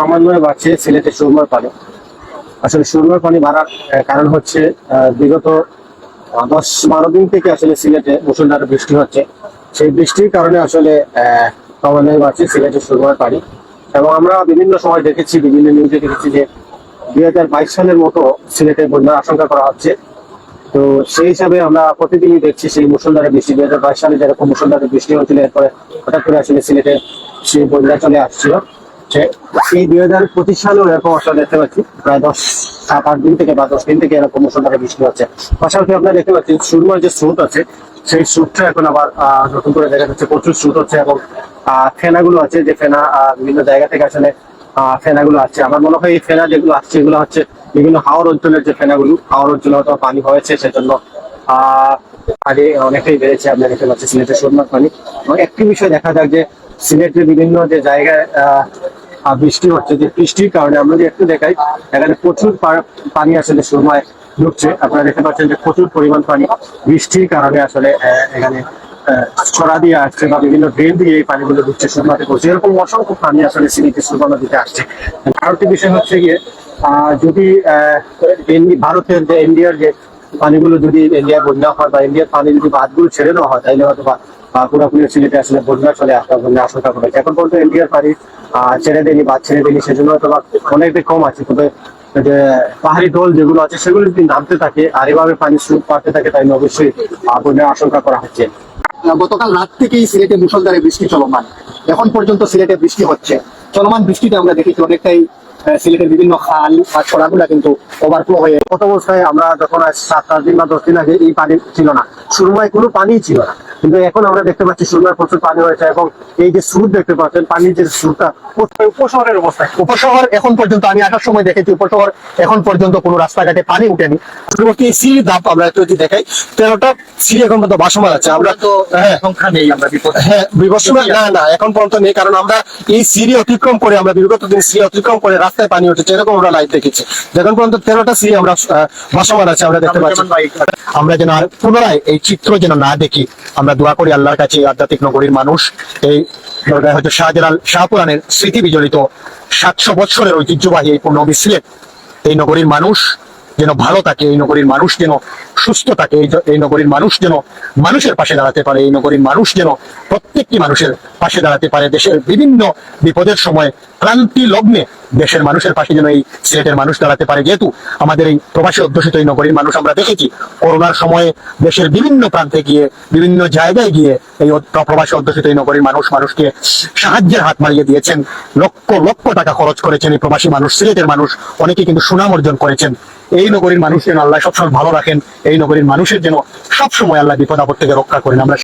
ক্রমান্বয়ে বাড়ছে সিলেটের সুরমার পানি। আসলে সুরমার পানি বাড়ার কারণ হচ্ছে বিগত দশ বারো দিন থেকে আসলে সিলেটে মুসলধারে বৃষ্টি হচ্ছে। সেই বৃষ্টির কারণে আসলে ক্রমান্বয়ে বাড়ছে সিলেটের সুরমার পানি। এবং আমরা বিভিন্ন সময় দেখেছি, বিভিন্ন নিউজে দেখেছি যে দুই হাজার বাইশ সালের মতো সিলেটে বন্যার আশঙ্কা করা হচ্ছে। তো সেই হিসাবে আমরা প্রতিদিনই দেখছি সেই মুসলধারে বৃষ্টি। দুই হাজার বাইশ সালে যেরকম মুসলধারে বৃষ্টি হচ্ছিল এরপরে হঠাৎ করে আসলে সিলেটে সেই বন্যা চলে আসছিল। সে- এই দুই হাজার পঁচিশ সালেও এরকম আসলে দেখতে পাচ্ছি। প্রায় দশ, সাত, আট দিন থেকে বা দশ দিন থেকে এরকম মুসলধারে বৃষ্টি হচ্ছে। পাশাপাশি আপনারা দেখতে পাচ্ছেন সুরমার যে স্রোত আছে, সেই স্রোতটা এখন আবার নতুন করে দেখা যাচ্ছে, প্রচুর স্রোত হচ্ছে এবং ফেনাগুলো আছে যে ফেনা বিভিন্ন জায়গা থেকে আসলে ফেনাগুলো আসছে। আমার মনে হয় এই ফেনা যেগুলো আসছে, এগুলো হচ্ছে বিভিন্ন হাওর অঞ্চলের যে ফেনাগুলো, হাওর অঞ্চলে হয়তো পানি হয়েছে, সেজন্য আহ আগে অনেকটাই বেড়েছে। আপনার দেখতে পাচ্ছেন সিলেটের সুরমার পানি। এবং একটি বিষয় দেখা যাক যে, সিলেটের বিভিন্ন যে জায়গায় বৃষ্টি হচ্ছে, যে বৃষ্টির কারণে আমরা যদি একটু দেখাই, এখানে প্রচুর পানি আসলে সুরমায় ঢুকছে। আপনারা দেখতে পাচ্ছেন যে প্রচুর পরিমাণ পানি বৃষ্টির কারণে আসলে এখানে ছড়া দিয়ে আসছে বা বিভিন্ন ড্রেন দিয়ে এই পানিগুলো ঢুকছে সুরমাতে পড়ছে। এরকম অসংখ্য পানি আসলে সিলেটের সুরমা নদীতে আসছে। আরেকটি বিষয় হচ্ছে গিয়ে যদি ভারতের যে, ইন্ডিয়ার যে পানিগুলো যদি ইন্ডিয়া বন্যা হয় বা ইন্ডিয়ার পানি যদি বাঁধগুলো ছেড়ে দেওয়া হয় তাহলে হয়তো বা পুরোপুরি সিলেটে আসলে বন্যা চলে আসার বন্যা আশঙ্কা করেছে এখন পর্যন্ত ইন্ডিয়ার পানি ছেড়ে দেয়নি বা ছেড়ে দেয়নি সেজন্য হয়তো বা অনেকটাই কম আছে। তবে যে পাহাড়ি ঢোল যেগুলো আছে সেগুলো যদি নামতে থাকে আর এভাবে পানি স্রোত বাড়তে থাকে তাহলে অবশ্যই বন্যার আশঙ্কা করা হচ্ছে। গতকাল রাত থেকেই সিলেটে মুসলধারে বৃষ্টি চলমান। এখন পর্যন্ত সিলেটে বৃষ্টি হচ্ছে। চলমান বৃষ্টিতে আমরা দেখেছি অনেকটাই সিলেটের বিভিন্ন খাল বা ছড়াগুলা কিন্তু ওভারফ্লো হয়ে কত অবস্থায় আমরা যখন সাত আট দিন বা দশ দিন আগে এই পানি ছিল না। সুরমায় কোনো পানি ছিল না। কিন্তু এখন আমরা দেখতে পাচ্ছি সুরমায় প্রচুর পানি হয়েছে এবং এই যে স্রোত দেখতে পাচ্ছেন পানির যে স্রোতটা উপশহরের অবস্থায় উপশহর এখন পর্যন্ত আমি আসার সময় দেখেছি উপশহর এখন পর্যন্ত কোনো রাস্তাঘাটে পানি উঠেনি। এই সিঁড়ির ধাপ আমরা একটু যদি দেখাই তেরোটা সিঁড়ি এখন পর্যন্ত ভাসমান আছে। আমরা তো হ্যাঁ। সংখ্যা নেই আমরা হ্যাঁ না না এখন পর্যন্ত নেই কারণ আমরা এই সিঁড়ি অতিক্রম করে আমরা বিগত দিন সিঁড়ি অতিক্রম করে রাস্তায় পানি উঠেছে এরকম আমরা লাইভ দেখেছি। যখন পর্যন্ত তেরোটা সিঁড়ি আমরা ভাসমান আছে আমরা দেখতে পাচ্ছি। আমরা যেন আর পুনরায় এই চিত্র যেন না দেখি আমরা দোয়া করি আল্লাহর কাছে, আধ্যাত্মিক নগরীর মানুষ। এই দরগায় হয়তো শাহজালাল শাহপুরানের স্মৃতি বিজড়িত সাতশো বছরের ঐতিহ্যবাহী এই পূর্ণ বিশ্লেষ এই নগরীর মানুষ যেন ভালো থাকে, এই নগরীর মানুষ যেন সুস্থ থাকে, এই নগরীর মানুষ যেন মানুষের পাশে দাঁড়াতে পারে, এই নগরীর মানুষ যেন প্রত্যেকটি মানুষের পাশে দাঁড়াতে পারে, দেশের বিভিন্ন বিপদের সময়, ক্লান্তি লগ্নে দেশের মানুষের পাশে যেন এই সিলেটের মানুষ দাঁড়াতে পারে। যেহেতু আমাদের এই প্রবাসী অধ্যুষিত এই নগরীর মানুষ আমরা দেখেছি, করোনার সময়ে দেশের বিভিন্ন প্রান্তে গিয়ে, বিভিন্ন জায়গায় গিয়ে এই প্রবাসী অধ্যুষিত এই নগরীর মানুষ, মানুষকে সাহায্যের হাত মারিয়ে দিয়েছেন, লক্ষ লক্ষ টাকা খরচ করেছেন এই প্রবাসী মানুষ, সিলেটের মানুষ, অনেকে কিন্তু সুনাম অর্জন করেছেন। এই নগরীর মানুষ যেন আল্লাহ সবসময় ভালো রাখেন, এই নগরীর মানুষের যেন সবসময় আল্লাহ বিপদ আপদ থেকে রক্ষা করেন। আমরা